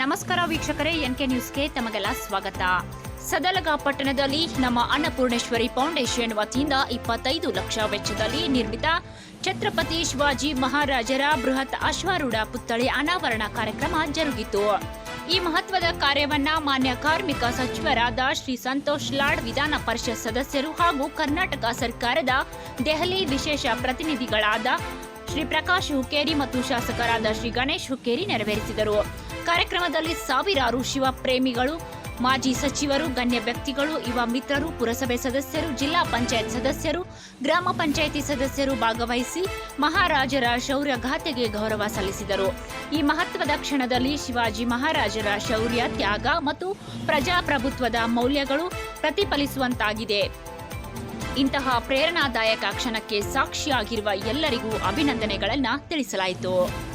ನಮಸ್ಕಾರ ವೀಕ್ಷಕರೇ, ಎನ್ಕೆ ನ್ಯೂಸ್ಗೆ ತಮಗೆಲ್ಲ ಸ್ವಾಗತ. ಸದಲಗ ಪಟ್ಟಣದಲ್ಲಿ ನಮ್ಮ ಅನ್ನಪೂರ್ಣೇಶ್ವರಿ ಫೌಂಡೇಶನ್ ವತಿಯಿಂದ ಇಪ್ಪತ್ತೈದು ಲಕ್ಷ ವೆಚ್ಚದಲ್ಲಿ ನಿರ್ಮಿತ ಛತ್ರಪತಿ ಶಿವಾಜಿ ಮಹಾರಾಜರ ಬೃಹತ್ ಅಶ್ವಾರೂಢ ಪುತ್ಥಳಿ ಅನಾವರಣ ಕಾರ್ಯಕ್ರಮ ಜರುಗಿತು. ಈ ಮಹತ್ವದ ಕಾರ್ಯವನ್ನ ಮಾನ್ಯ ಕಾರ್ಮಿಕ ಸಚಿವರಾದ ಶ್ರೀ ಸಂತೋಷ್ ಲಾಡ್ ವಿಧಾನ ಪರಿಷತ್ ಸದಸ್ಯರು ಹಾಗೂ ಕರ್ನಾಟಕ ಸರ್ಕಾರದ ದೆಹಲಿ ವಿಶೇಷ ಪ್ರತಿನಿಧಿಗಳಾದ ಶ್ರೀ ಪ್ರಕಾಶ್ ಹುಕ್ಕೇರಿ ಮತ್ತು ಶಾಸಕರಾದ ಶ್ರೀ ಗಣೇಶ್ ಹುಕ್ಕೇರಿ ನೆರವೇರಿಸಿದರು. ಕಾರ್ಯಕ್ರಮದಲ್ಲಿ ಸಾವಿರಾರು ಶಿವ ಪ್ರೇಮಿಗಳು, ಮಾಜಿ ಸಚಿವರು, ಗಣ್ಯ ವ್ಯಕ್ತಿಗಳು, ಯುವ ಮಿತ್ರರು, ಪುರಸಭೆ ಸದಸ್ಯರು, ಜಿಲ್ಲಾ ಪಂಚಾಯತ್ ಸದಸ್ಯರು, ಗ್ರಾಮ ಪಂಚಾಯಿತಿ ಸದಸ್ಯರು ಭಾಗವಹಿಸಿ ಮಹಾರಾಜರ ಶೌರ್ಯ ಗಾಥೆಗೆ ಗೌರವ ಸಲ್ಲಿಸಿದರು. ಈ ಮಹತ್ವದ ಕ್ಷಣದಲ್ಲಿ ಶಿವಾಜಿ ಮಹಾರಾಜರ ಶೌರ್ಯ ತ್ಯಾಗ ಮತ್ತು ಪ್ರಜಾಪ್ರಭುತ್ವದ ಮೌಲ್ಯಗಳು ಪ್ರತಿಫಲಿಸುವಂತಾಗಿದೆ. ಇಂತಹ ಪ್ರೇರಣಾದಾಯಕ ಕ್ಷಣಕ್ಕೆ ಸಾಕ್ಷಿಯಾಗಿರುವ ಎಲ್ಲರಿಗೂ ಅಭಿನಂದನೆಗಳನ್ನು ತಿಳಿಸಲಾಯಿತು.